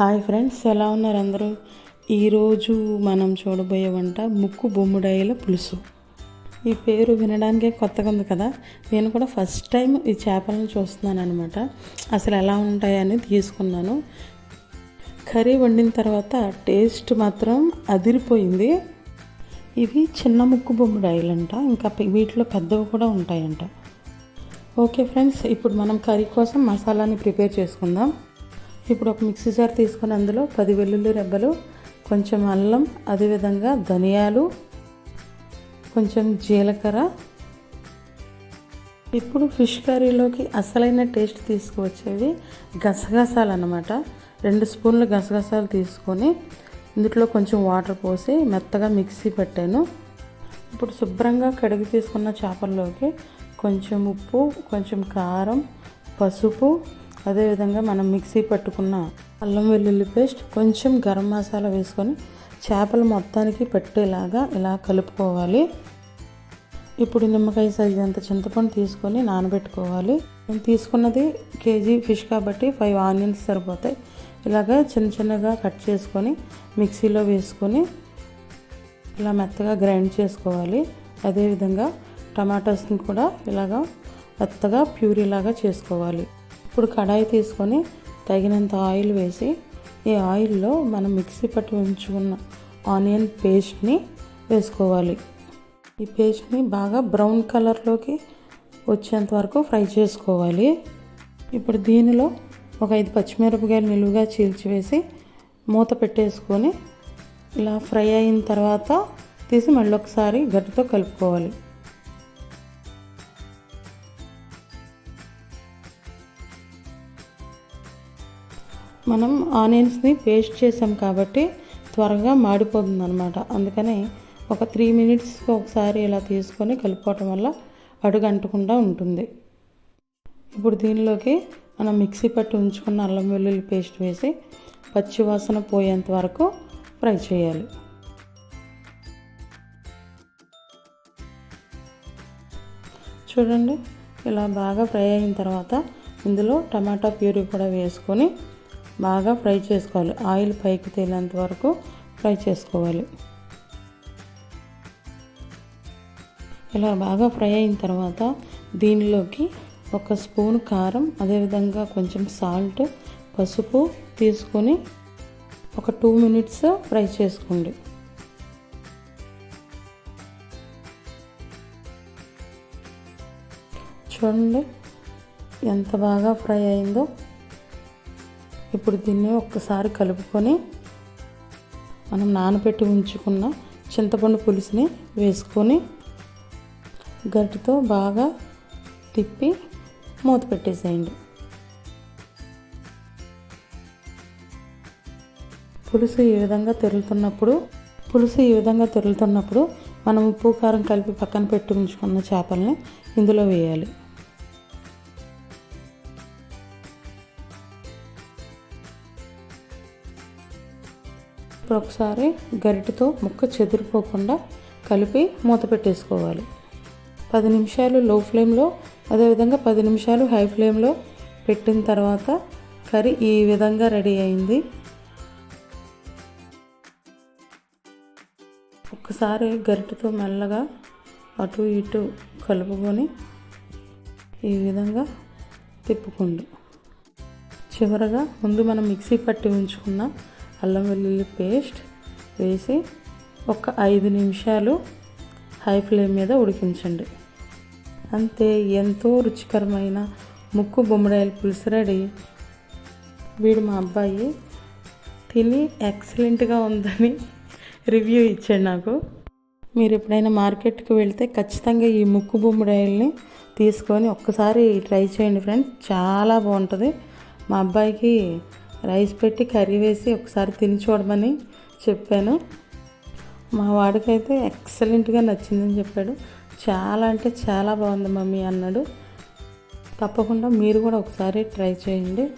Hi friends ఎలా ఉన్నారు అందరూ? ఈరోజు మనం చూడబోయే వంట ముక్కు బొమ్మిడాయిల పులుసు. ఈ పేరు వినడానికే కొత్తగా ఉంది కదా? నేను కూడా ఫస్ట్ టైం ఈ చేపలను చూస్తున్నాను అనమాట అసలు ఎలా ఉంటాయని తీసుకున్నాను. కర్రీ వండిన తర్వాత టేస్ట్ మాత్రం అదిరిపోయింది. ఇవి చిన్న ముక్కు బొమ్మిడాయిలు అంట ఇంకా వీటిలో పెద్దవి కూడా ఉంటాయంట. ఓకే ఫ్రెండ్స్ ఇప్పుడు మనం కర్రీ కోసం మసాలాని ప్రిపేర్ చేసుకుందాం. ఇప్పుడు ఒక మిక్సీ జార్ తీసుకొని అందులో పది వెల్లుల్లి రెబ్బలు కొంచెం అల్లం అదేవిధంగా ధనియాలు కొంచెం జీలకర్ర. ఇప్పుడు ఫిష్ కర్రీలోకి అసలైన టేస్ట్ తీసుకువచ్చేవి గసగసాలు అన్నమాట రెండు స్పూన్లు గసగసాలు తీసుకొని ఇందులో కొంచెం వాటర్ పోసి మెత్తగా మిక్సీ పెట్టాను. ఇప్పుడు శుభ్రంగా కడిగి తీసుకున్న చేపల్లోకి కొంచెం ఉప్పు కొంచెం కారం పసుపు అదేవిధంగా మనం మిక్సీ పట్టుకున్న అల్లం వెల్లుల్లి పేస్ట్ కొంచెం గరం మసాలా వేసుకొని చేపలు మొత్తానికి పెట్టేలాగా ఇలా కలుపుకోవాలి. ఇప్పుడు నిమ్మకాయ సైజు అంత చింతపండు తీసుకొని నానబెట్టుకోవాలి. నేను తీసుకున్నది కేజీ ఫిష్ కాబట్టి ఫైవ్ ఆనియన్స్ సరిపోతాయి. ఇలాగ చిన్న చిన్నగా కట్ చేసుకొని మిక్సీలో వేసుకొని ఇలా మెత్తగా గ్రైండ్ చేసుకోవాలి. అదేవిధంగా టమాటాస్ని కూడా ఇలాగా మెత్తగా ప్యూరీ లాగా చేసుకోవాలి. ఇప్పుడు కడాయి తీసుకొని తగినంత ఆయిల్ వేసి ఈ ఆయిల్లో మనం మిక్సీ పట్టి ఉంచుకున్న ఆనియన్ పేస్ట్ని వేసుకోవాలి. ఈ పేస్ట్ని బాగా బ్రౌన్ కలర్లోకి వచ్చేంత వరకు ఫ్రై చేసుకోవాలి. ఇప్పుడు దీనిలో ఒక ఐదు పచ్చిమిరపకాయలు నిలువుగా చీల్చివేసి మూత పెట్టేసుకొని ఇలా ఫ్రై అయిన తర్వాత తీసి మళ్ళీ ఒకసారి గట్టితో కలుపుకోవాలి. మనం ఆనియన్స్ని పేస్ట్ చేసాం కాబట్టి త్వరగా మాడిపోతుంది అనమాట అందుకని ఒక త్రీ మినిట్స్కి ఒకసారి ఇలా తీసుకొని కలుపుకోవటం వల్ల అడుగు అంటకుండా ఉంటుంది. ఇప్పుడు దీనిలోకి మనం మిక్సీ పట్టి ఉంచుకున్న అల్లం వెల్లుల్లి పేస్ట్ వేసి పచ్చివాసన పోయేంత వరకు ఫ్రై చేయాలి. చూడండి ఇలా బాగా ఫ్రై అయిన తర్వాత ఇందులో టమాటా ప్యూరీ కూడా వేసుకొని బాగా ఫ్రై చేసుకోవాలి. ఆయిల్ పైకి తేలేంత వరకు ఫ్రై చేసుకోవాలి. ఇలా బాగా ఫ్రై అయిన తర్వాత దీనిలోకి ఒక స్పూన్ కారం అదేవిధంగా కొంచెం సాల్ట్ పసుపు తీసుకొని ఒక టూ మినిట్స్ ఫ్రై చేసుకోండి. చూడండి ఎంత బాగా ఫ్రై అయిందో. ఇప్పుడు దీన్ని ఒక్కసారి కలుపుకొని మనం నానబెట్టి ఉంచుకున్న చింతపండు పులుసుని వేసుకొని గట్టితో బాగా తిప్పి మూత పెట్టేసేయండి. పులుసు ఈ విధంగా తెరులుతున్నప్పుడు పులుసు ఈ విధంగా తెరులుతున్నప్పుడు మనం ఉప్పు కారం కలిపి పక్కన పెట్టి ఉంచుకున్న చేపల్ని ఇందులో వేయాలి. ఇప్పుడు ఒకసారి గరిటెతో ముక్క చెదిరిపోకుండా కలిపి మూత పెట్టేసుకోవాలి. పది నిమిషాలు లో ఫ్లేమ్లో అదేవిధంగా పది నిమిషాలు హై ఫ్లేమ్లో పెట్టిన తర్వాత కర్రీ ఈ విధంగా రెడీ అయింది. ఒకసారి గరిటెతో మెల్లగా అటు ఇటు కలుపుకొని ఈ విధంగా తిప్పుకోండి. చివరగా ముందు మనం మిక్సీ పట్టి ఉంచుకున్న అల్లం వెల్లుల్లి పేస్ట్ వేసి ఒక ఐదు నిమిషాలు హై ఫ్లేమ్ మీద ఉడికించండి. అంతే ఎంతో రుచికరమైన ముక్కు బొమ్మడాయిల పులుసు రెడీ. వీడు మా అబ్బాయి తిని ఎక్సలెంట్గా ఉందని రివ్యూ ఇచ్చాడు నాకు. మీరు ఎప్పుడైనా మార్కెట్కి వెళ్తే ఖచ్చితంగా ఈ ముక్కు బొమ్మడాయిల్ని తీసుకొని ఒక్కసారి ట్రై చేయండి ఫ్రెండ్స్. చాలా బాగుంటుంది. మా అబ్బాయికి రైస్ పెట్టి కర్రీ వేసి ఒకసారి తిని చూడమని చెప్పాను. మా వాడికైతే ఎక్సలెంట్గా నచ్చిందని చెప్పాడు. చాలా అంటే చాలా బాగుంది మమ్మీ అన్నాడు. తప్పకుండా మీరు కూడా ఒకసారి ట్రై చేయండి.